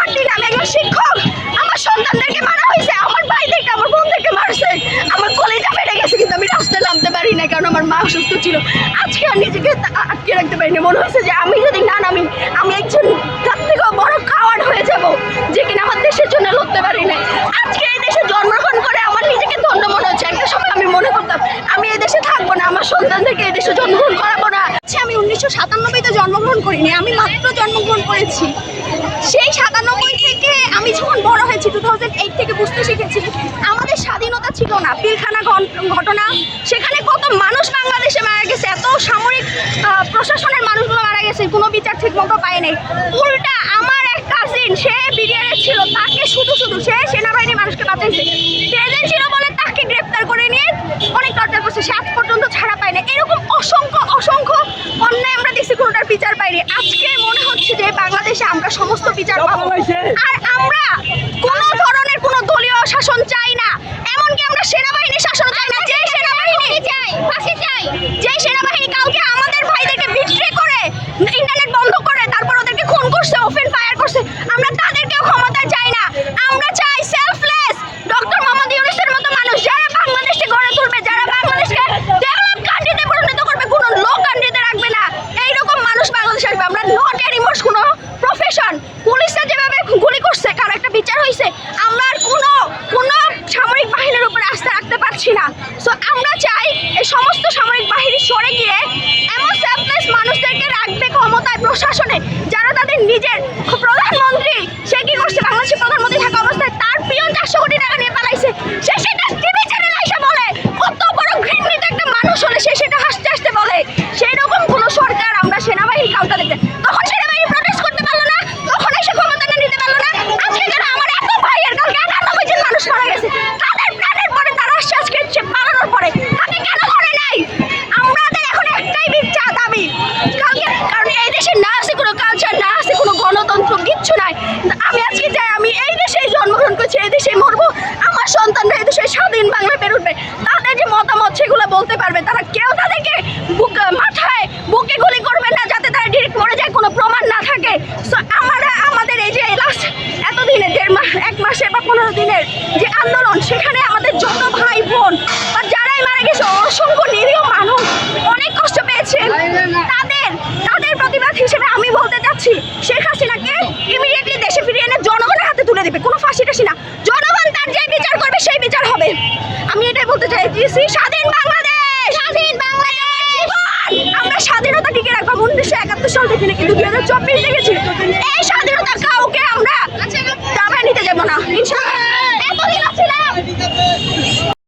আমার দিন আমি শিক্ষক। আমার সন্তানদেরকে মারা হয়েছে, আমার ভাইদেরকে আমার বোনদেরকে মারছে। আমার কলেজা ফেটে গেছে, কিন্তু আমি রাস্তায় নামতে পারি না কারণ আমার মা অসুস্থ ছিল। আজকে আর নিজেকে আটকে রাখতে পারি না মনে হয়েছে যে আমি যদি না নামি, আমি একজন তার থেকেও বড় কাওয়ার্ড হয়ে যাব, যে কিনা আমার দেশের জন্য লড়তে পারি না আজকে এই দেশে জন্মগ্রহণ করে আমার নিজেকে ধন্য মনে হচ্ছে। একটা সময় আমি মনে করতাম, আমি এই দেশে থাকব না, আমার সন্তানদেরকে এই দেশে জন্মগ্রহণ করাবো না। আমি উনিশশো সাতানব্বইতে জন্মগ্রহণ করিনি, আমি মাত্র জন্মগ্রহণ করেছি সেই সাতানব্বই থেকে আমি যখন বড় হয়েছি টু থাউজেন্ড এইট থেকে বুঝতে শিখেছি। আমাদের স্বাধীনতা ছিল না পিলখানা ঘটনা। সেখানে কত মানুষ বাংলাদেশে মারা গেছে এত সামরিক প্রশাসনের মানুষগুলো মারা গেছে কোনো বিচার ঠিক মতো পায়নি উল্টা আমার এক কাজিন সে বিরিয়ানি ছিল তাকে শুধু শুধু সে সেনাবাহিনী মানুষকে বাঁচাইছে। প্রেজেন্ট ছিল বলে তাকে গ্রেপ্তার করে নিয়ে অনেক টর্চার করছে সে আজ পর্যন্ত ছাড়া পায় না এরকম অসংখ্য অসংখ্য অন্যায় আমরা দেখছি কোনোটার বিচার পাইনি। আজকে মনে হচ্ছে যে বাংলাদেশে আমরা সমস্ত বিচার পাবো আর আমরা কোনো ধরনের কোনো দলীয় শাসন চাই না এমনকি আমরা সেনাবাহিনীর শাসন চাই না যে সেনাবাহিনী চাই ফাঁসি চাই যে সেনাবাহিনী কাউকে আমাদের ভাইদেরকে বিট্রে করে ইন্টারনেট বন্ধ করে তারপর ওদেরকে খুন করছে ওপেন ফায়ার করছে আমরা তাদেরকেও ক্ষমতা চাই না আমরা চাই সেলফলেস ডক্টর মোহাম্মদ ইউনুসের মতো মানুষ যারা বাংলাদেশকে গড়ে তুলবে যারা বাংলাদেশকে ডেভেলপ কান্ট্রিতে পরিণত করবে কোনো লো কান্ট্রিতে রাখবে না এইরকম মানুষ বাংলাদেশে আসবে আমরা নট এনিমোর কোনো প্রফেশন পুলিশে যেভাবে গুলি করছে, কার একটা বিচার হয়েছে, আমরা আর কোনো কোনো সামরিক বাহিনীর উপরে আস্থা রাখতে পারছি না। সো আমরা চাই এই সমস্ত সামরিক বাহিনী সরে গিয়ে এমন সেলফলেস মানুষদেরকে রাখবে ক্ষমতায় প্রশাসনে যারা তাদের নিজের প্রধানমন্ত্রী সে কি করছে বাংলাদেশের প্রধানমন্ত্রী থাকা অবস্থায় তার প্রিয় চারশো কোটি টাকা নিয়ে পালাইছে সে সেটা টিভি চ্যানেলে এসে বলে কত বড় ঘৃণিত একটা মানুষ হলে সে সেটা হাসতে হাসতে বলে সেই রকম কোনো সরকার আমরা সেনাবাহিনী কাউটা দেখতে তখন সেনাবাহিনী প্রটেস্ট করতে পারল না তখন এসে ক্ষমতাটা নিতে পারল না আজকে কেন আমার এত ভাইয়ের কালকে একানব্বই জন মানুষ মারা গেছে। তাদের প্রাণের পরে তারা শেষ সে পালানোর পরে? তাকে কেন ধরে নাই? আমাদের এখন একটাই বিচার দাবি। কারণ এই দেশে না আছে কোনো কালচার না আছে কোনো গণতন্ত্র, কিচ্ছু নাই। আমি আজকে যাই আমি এই দেশেই জন্মগ্রহণ করছি, এই দেশেই মরবো। আমার সন্তানরা এই দেশে স্বাধীন বাংলা বের উঠবে তাদের যে মতামত সেগুলো বলতে পারবে তারা কেউ তাদেরকে বুক মাথায় বুকে গুলি করবে না যাতে তারা ডিরেক্ট মরে যায় কোনো প্রমাণ না থাকে সো আমরা আমাদের এই যে লাস্ট এতদিনের দেড় মাস এক মাসের বা পনেরো দিনের যে আন্দোলন সেখানে আমাদের যত ভাই বোন বা যারাই মারা গেছে অসংখ্য নিরীহ মানুষ অনেক কষ্ট পেয়েছে। তাদের তাদের প্রতিবাদ হিসেবে আমি বলতে চাচ্ছি শেখ হাসিনাকে ইমিডিয়েটলি দেশে ফিরিয়ে এনে জনগণের হাতে তুলে দেবে। কোনো ফাঁসি টাসি না। জনগণ তার যে বিচার করবে সেই বিচার হবে। আমি এটাই বলতে চাইছি স্বাধীন বাংলাদেশ! স্বাধীন বাংলাদেশ! আমরা স্বাধীনতা টিকে রাখব। উনিশশো একাত্তর সাল থেকে কিন্তু দুই হাজার চব্বিশ দেখেছি। না। ইনশাআল্লাহ এতদিন ছিলাম